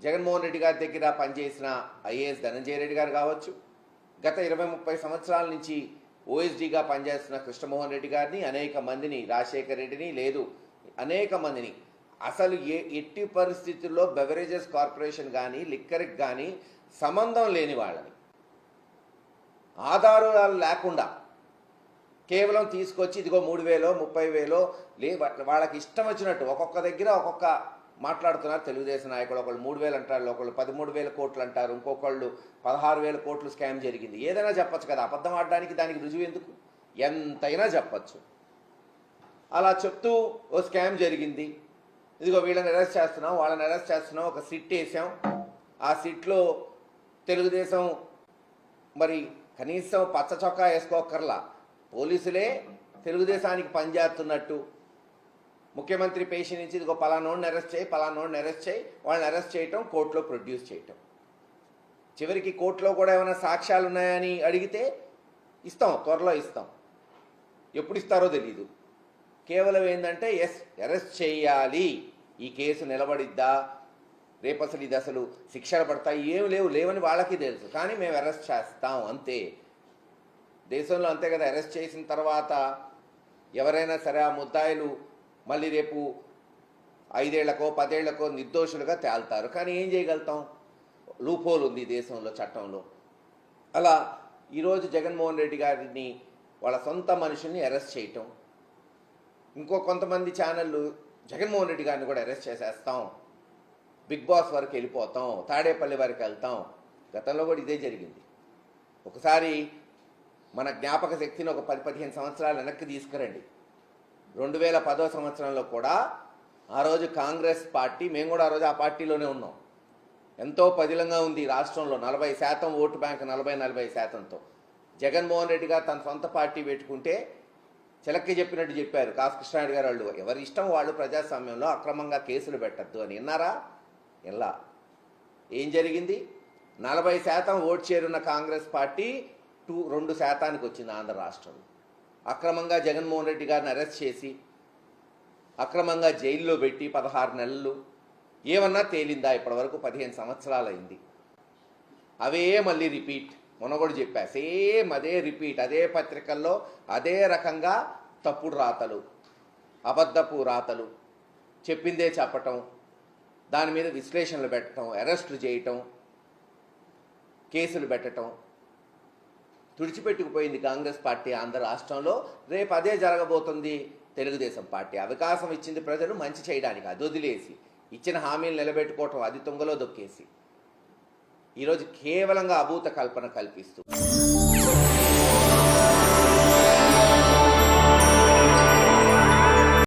జగన్మోహన్ రెడ్డి గారి దగ్గర పనిచేసిన ఐఏఎస్ ధనంజయ రెడ్డి గారు కావచ్చు గత ఇరవై ముప్పై సంవత్సరాల నుంచి ఓఎస్డీగా పనిచేస్తున్న కృష్ణమోహన్ రెడ్డి గారిని అనేక మందిని రాజశేఖర్ రెడ్డిని లేదు అనేక మందిని. అసలు ఏ ఎట్టి పరిస్థితుల్లో బెవరేజెస్ కార్పొరేషన్ కానీ లిక్కర్కి కానీ సంబంధం లేని వాళ్ళని. ఆధారాలు లేకుండా కేవలం తీసుకొచ్చి ఇదిగో మూడు వేలో ముప్పై వేలో లే వాళ్ళకి ఇష్టం వచ్చినట్టు ఒక్కొక్క దగ్గర ఒక్కొక్క మాట్లాడుతున్నారు. తెలుగుదేశం నాయకులు ఒకళ్ళు మూడు వేలు అంటారు ఒకళ్ళు పదమూడు వేల కోట్లు అంటారు ఇంకొకళ్ళు పదహారు వేల కోట్లు స్కామ్ జరిగింది. ఏదైనా చెప్పొచ్చు కదా అబద్ధం ఆడడానికి దానికి రుజువు ఎందుకు? ఎంతైనా చెప్పచ్చు. అలా చెప్తూ ఓ స్కామ్ జరిగింది. ఇదిగో వీళ్ళని అరెస్ట్ చేస్తున్నాం వాళ్ళని అరెస్ట్ చేస్తున్నాం ఒక సిట్ వేసాం. ఆ సిట్లో తెలుగుదేశం మరి కనీసం పచ్చ చొక్కా వేసుకోకర్లా పోలీసులే తెలుగుదేశానికి పనిచేస్తున్నట్టు ముఖ్యమంత్రి పేషి నుంచి ఇదిగో పలానోడిని అరెస్ట్ చేయి పలానోడిని అరెస్ట్ చేయి వాళ్ళని అరెస్ట్ చేయటం కోర్టులో ప్రొడ్యూస్ చేయటం. చివరికి కోర్టులో కూడా ఏమైనా సాక్ష్యాలు ఉన్నాయని అడిగితే ఇస్తాం త్వరలో ఇస్తాం. ఎప్పుడు ఇస్తారో తెలీదు. కేవలం ఏంటంటే ఎస్ అరెస్ట్ చేయాలి. ఈ కేసు నిలబడిద్దా? రేపు అసలు ఇది అసలు శిక్షలు పడతాయి? ఏం లేవు లేవని వాళ్ళకి తెలుసు. కానీ మేము అరెస్ట్ చేస్తాం అంతే. దేశంలో అంతే కదా అరెస్ట్ చేసిన తర్వాత ఎవరైనా సరే ఆ ముద్దాయిలు మళ్ళీ రేపు ఐదేళ్ళకో పదేళ్ళకో నిర్దోషులుగా తేల్తారు. కానీ ఏం చేయగలుగుతాం? లూపోలు ఉంది దేశంలో చట్టంలో. అలా ఈరోజు జగన్మోహన్ రెడ్డి గారిని వాళ్ళ సొంత మనుషుల్ని అరెస్ట్ చేయటం. ఇంకో కొంతమంది ఛానళ్ళు జగన్మోహన్ రెడ్డి గారిని కూడా అరెస్ట్ చేసేస్తాం. బిగ్ బాస్ వరకు వెళ్ళిపోతాం. తాడేపల్లి వరకు వెళ్తాం. గతంలో కూడా ఇదే జరిగింది. ఒకసారి మన జ్ఞాపక శక్తిని ఒక పది పదిహేను సంవత్సరాలు వెనక్కి తీసుకురండి. రెండు వేల పదో సంవత్సరంలో కూడా ఆ రోజు కాంగ్రెస్ పార్టీ మేము కూడా ఆ రోజు ఆ పార్టీలోనే ఉన్నాం. ఎంతో పదిలంగా ఉంది ఈ రాష్ట్రంలో నలభై శాతం ఓటు బ్యాంక్ నలభై నలభై శాతంతో. జగన్మోహన్ రెడ్డి గారు తన సొంత పార్టీ పెట్టుకుంటే చిలక్కి చెప్పినట్టు చెప్పారు. కాసుకృష్ణారెడ్డి గారు వాళ్ళు ఎవరి ఇష్టం వాళ్ళు ప్రజాస్వామ్యంలో అక్రమంగా కేసులు పెట్టద్దు అని. విన్నారా? ఎలా ఏం జరిగింది? నలభై శాతం ఓట్ చేరున్న కాంగ్రెస్ పార్టీ టూ రెండు శాతానికి వచ్చింది ఆంధ్ర రాష్ట్రంలో. అక్రమంగా జగన్మోహన్ రెడ్డి గారిని అరెస్ట్ చేసి అక్రమంగా జైల్లో పెట్టి పదహారు నెలలు ఏమన్నా తేలిందా? ఇప్పటివరకు పదిహేను సంవత్సరాలైంది. అవే మళ్ళీ రిపీట్. మొన్న చెప్పా సేమ్ అదే రిపీట్ అదే పత్రికల్లో అదే రకంగా తప్పుడు రాతలు అబద్ధపు రాతలు. చెప్పిందే చెప్పటం దాని మీద విశ్లేషణలు పెట్టడం అరెస్టులు చేయటం కేసులు పెట్టటం తుడిచిపెట్టుకుపోయింది కాంగ్రెస్ పార్టీ ఆంధ్ర రాష్ట్రంలో. రేపు అదే జరగబోతుంది తెలుగుదేశం పార్టీ. అవకాశం ఇచ్చింది ప్రజలు మంచి చేయడానికి అది వదిలేసి ఇచ్చిన హామీలు నిలబెట్టుకోవటం అది తుంగలో దొక్కేసి. ఈరోజు కేవలంగా అభూత కల్పన కల్పిస్తూ